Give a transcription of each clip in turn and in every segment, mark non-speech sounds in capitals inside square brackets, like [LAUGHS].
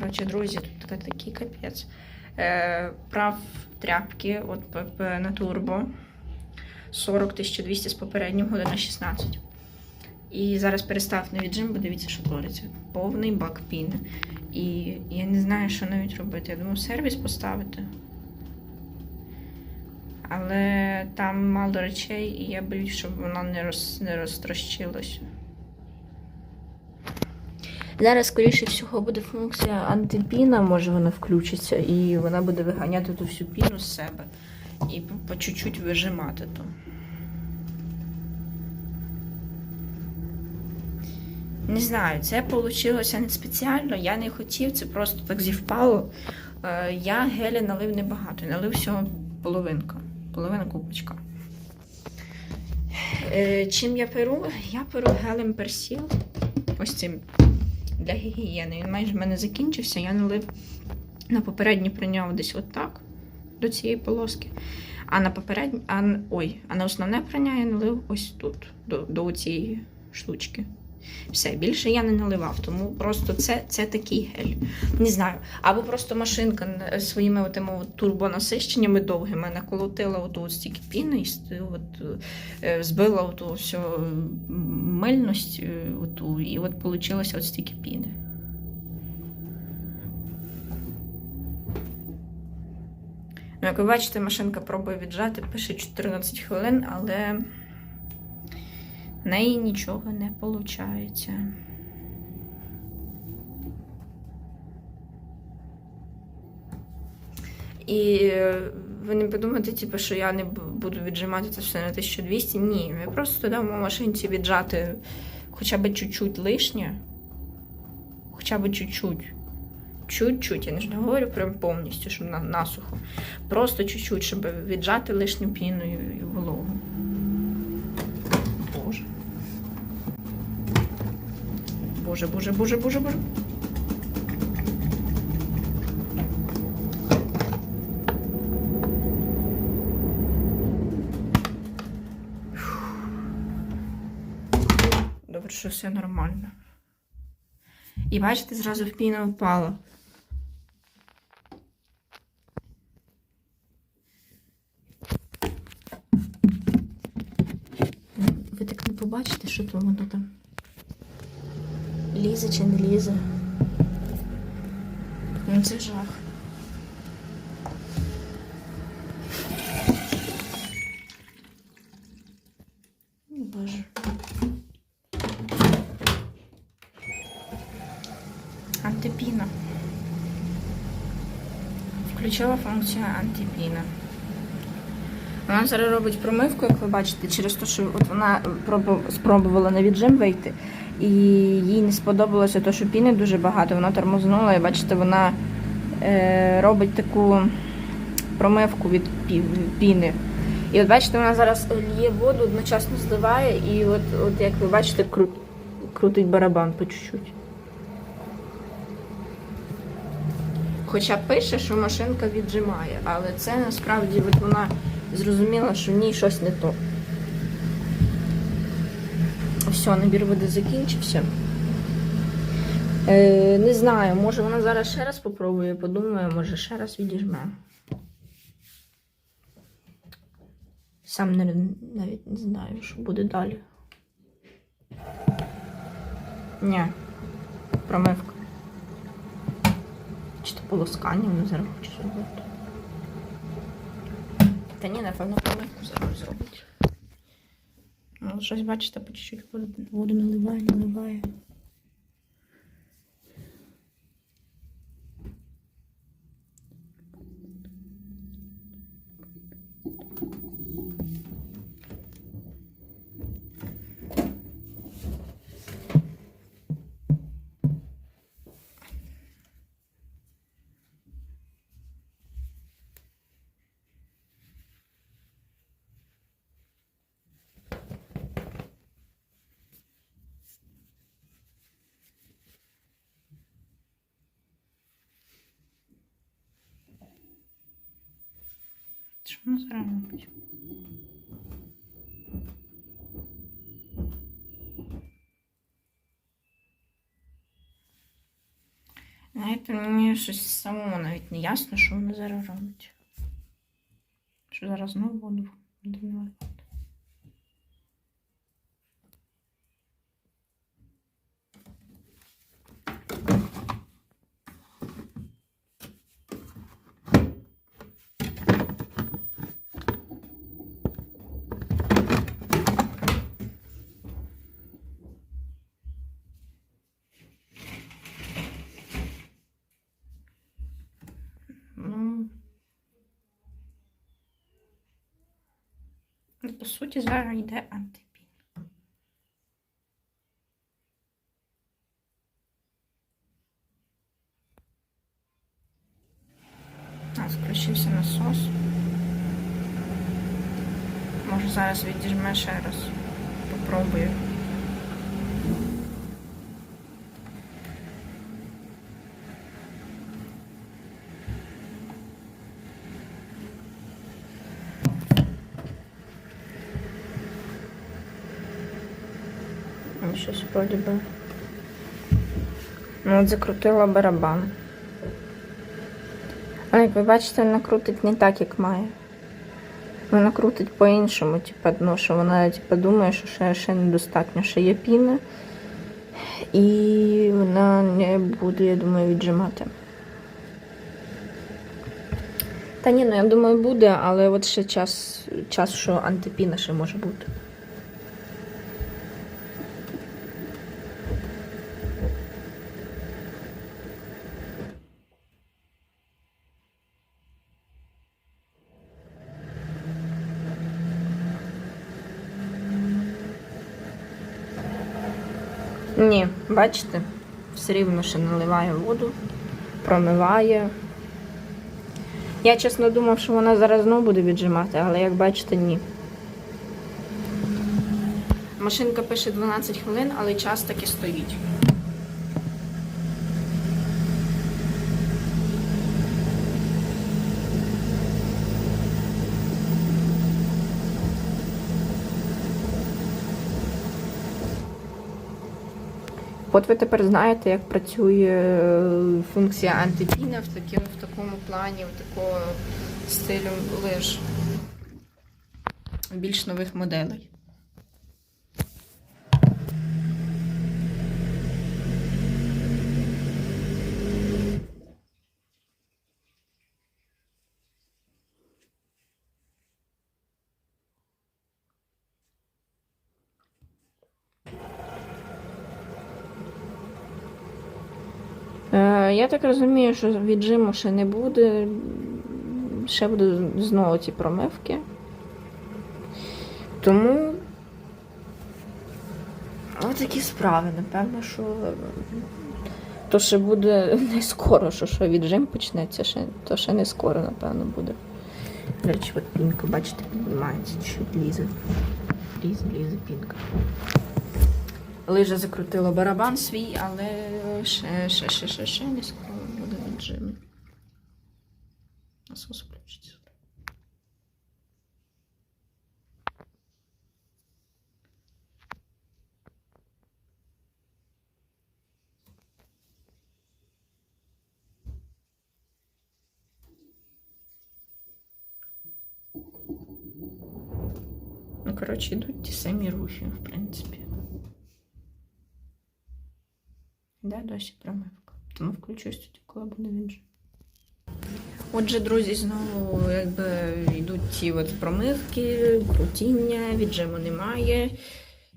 Коротше, друзі, тут такий капець. Е, прав тряпки от, на турбо 40 200 з попереднім година 16. І зараз перестав на віджим, бо дивіться, що твориться. Повний бак піни. І я не знаю, що навіть робити. Я думаю, сервіс поставити. Але там мало речей, і я боюсь, щоб воно не, роз, не розтрощилося. Зараз, скоріше всього, буде функція антипіна, може вона включиться, і вона буде виганяти ту всю піну з себе і по, чуть-чуть вижимати то. Не знаю, це вийшло не спеціально, я не хотів, це просто так зівпало. Е, Я гелі налив небагато, налив всього половинка, половина купочка. Е, Чим я перу? Я перу гелем персіл. Ось цим для гігієни. Він майже в мене закінчився. Я налив на попередній прийняв десь отак до цієї полоски. А на попередній, а, ой, а на основне прання я налив ось тут, до, до цієї штучки. Все, більше я не наливав, тому просто це, це такий гель. Не знаю. Або просто машинка своїми отими от турбонасищеннями довгими наколотила от стільки піни і от, е, збила оту всю мильність е, оту, і от вийшло от стільки піни. Ну, як ви бачите, машинка пробує віджати, пише 14 хвилин, але в неї нічого не виходить. І ви не подумайте, типу, що я не буду віджимати це все на 1200. Ні, я просто дам у машинці віджати хоча б чуть-чуть лишнє. Хоча б чуть-чуть. Чуть-чуть, я не ж не говорю прям повністю, щоб на, насухо. Просто чуть-чуть, щоб віджати лишню піну і вологу. Боже. Боже, боже, боже, боже, боже. Добре, що все нормально. І бачите, зразу в піна впала. Ви так не побачите, що то воно там. Лізе чи не лізе. Ну це жах. Боже. Антипіна. Включила функцію антипіна. Вона зараз робить промивку, як ви бачите, через те, що от вона спробувала на віджим вийти, і їй не сподобалося те, що піни дуже багато. Вона тормознула, і бачите, вона е, робить таку промивку від піни. І от бачите, вона зараз лє воду, одночасно зливає, і от, от як ви бачите, кру- крутить барабан по чуть-чуть. Хоча пише, що машинка віджимає, але це насправді от вона зрозуміла, що в ній щось не то. Все, набір води закінчився. Е, не знаю, може вона зараз ще раз попробує, подумає, може ще раз відіжме. Сам не, навіть не знаю, що буде далі. Ні, промивка. Чи то полоскання вона зараз хоче зробити. Та ні, напевно, промивку зараз зробить. Ну, щось, бачите, по чуть-чуть воду наливає, наливає. Що вона зараз робить? Знаєте, знаєте, мені щось самому навіть не ясно, що вона зараз робить. Що зараз знову воду по суті, зараз йде антипін. А, включився насос. Може зараз відіжме ще раз. Попробую. Щось вроді би. Ну, от закрутила барабан. Але як ви бачите, вона крутить не так, як має. Вона крутить по-іншому, типу, ну, що вона типу, думає, що ще, ще недостатньо, ще є піна. І вона не буде, я думаю, віджимати. Та ні, ну я думаю, буде, але от ще час, час що антипіна ще може бути. Ні, бачите, все рівно ще наливає воду, промиває. Я чесно думав, що вона зараз знову буде віджимати, але як бачите, ні. Машинка пише 12 хвилин, але час таки стоїть. От ви тепер знаєте, як працює е, функція антипіна в, такі, в такому плані, в такого стилю лиж більш нових моделей. Я так розумію, що віджиму ще не буде. Ще будуть знову ці промивки. Тому ось такі справи, напевно, що то ще буде [LAUGHS] не скоро, що, що віджим почнеться, ще, то ще не скоро, напевно, буде. До речі, от пінка, бачите, піднімається, чуть лізе. Лізе, лізе пінка. Лижа закрутила барабан свій, але ще, ще, ще, ще, ще не скоро буде віджим. Насос включиться. Ну, коротше, йдуть ті самі рухи, в принципі. Де досі промивка. Тому включусь тоді, коли буде віджим. Отже, друзі, знову якби йдуть ці от промивки, крутіння, віджиму немає.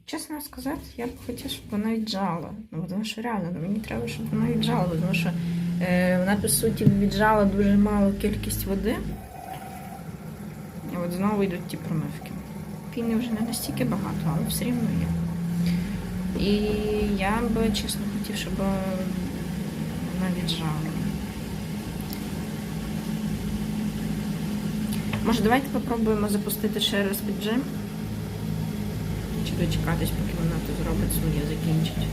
Чесно сказати, я б хотіла, щоб вона віджала. Ну, тому що реально ну, мені треба, щоб вона віджала, тому що е, вона, по суті, віджала дуже малу кількість води. І от знову йдуть ті промивки. Піни вже не настільки багато, але все рівно є. І я би чесно хотів, щоб вона віджала. Може, давайте попробуємо запустити ще раз піджим? Чи дочекатись, поки вона то зробить своє, закінчить.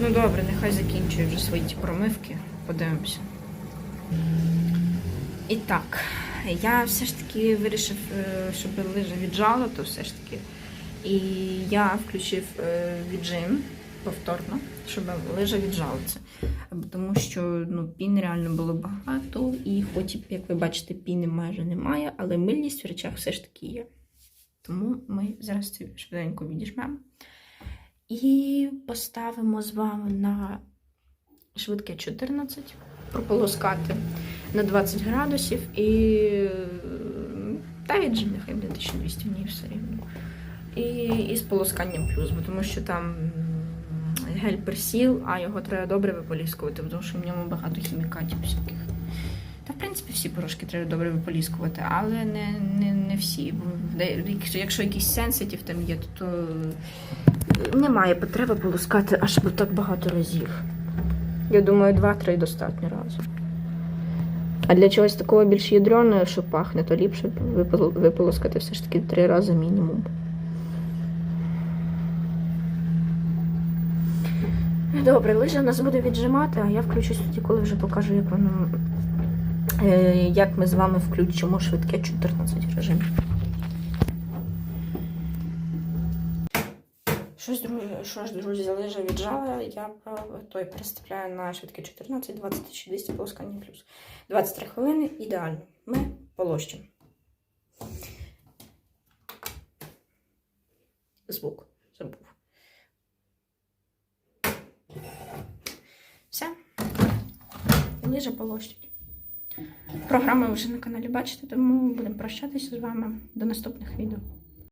Ну добре, нехай закінчує вже свої ті промивки. Подивимося. І так, я все ж таки вирішив, е, щоб лижа віджала, то все ж таки І я включив е, віджим повторно, щоб лижа віджалиться. Бо Тому що ну, пін реально було багато, і хоч, як ви бачите, піни майже немає, але мильність в речах все ж таки є. Тому ми зараз це швиденько відіжмемо. І поставимо з вами на швидке 14, прополоскати на 20 градусів і та віджим нехай буде 1200 в ній все рівно. І, з полосканням плюс, тому що там гель персіл, а його треба добре виполіскувати, тому що в ньому багато хімікатів всяких. Та, в принципі, всі порошки треба добре виполіскувати, але не, не, не всі. Бо якщо- якийсь сенситив там є, то, то немає потреби полоскати аж так багато разів. Я думаю, два-три достатньо разів. А для чогось такого більш ядреного, що пахне, то ліпше виполоскати все ж таки три рази мінімум. Добре, лижа нас буде віджимати, а я включусь тоді, коли вже покажу, як воно. е, Як ми з вами включимо швидке 14 режим. Щось, друзі, що ж, друзі, лижа віджала, я той переставляю на швидке 14, 20 200 полоскання плюс. 23 хвилини ідеально. Ми полощимо. Звук забув. Все. Лижа полощуть. Програми вже на каналі бачите, тому будемо прощатися з вами до наступних відео.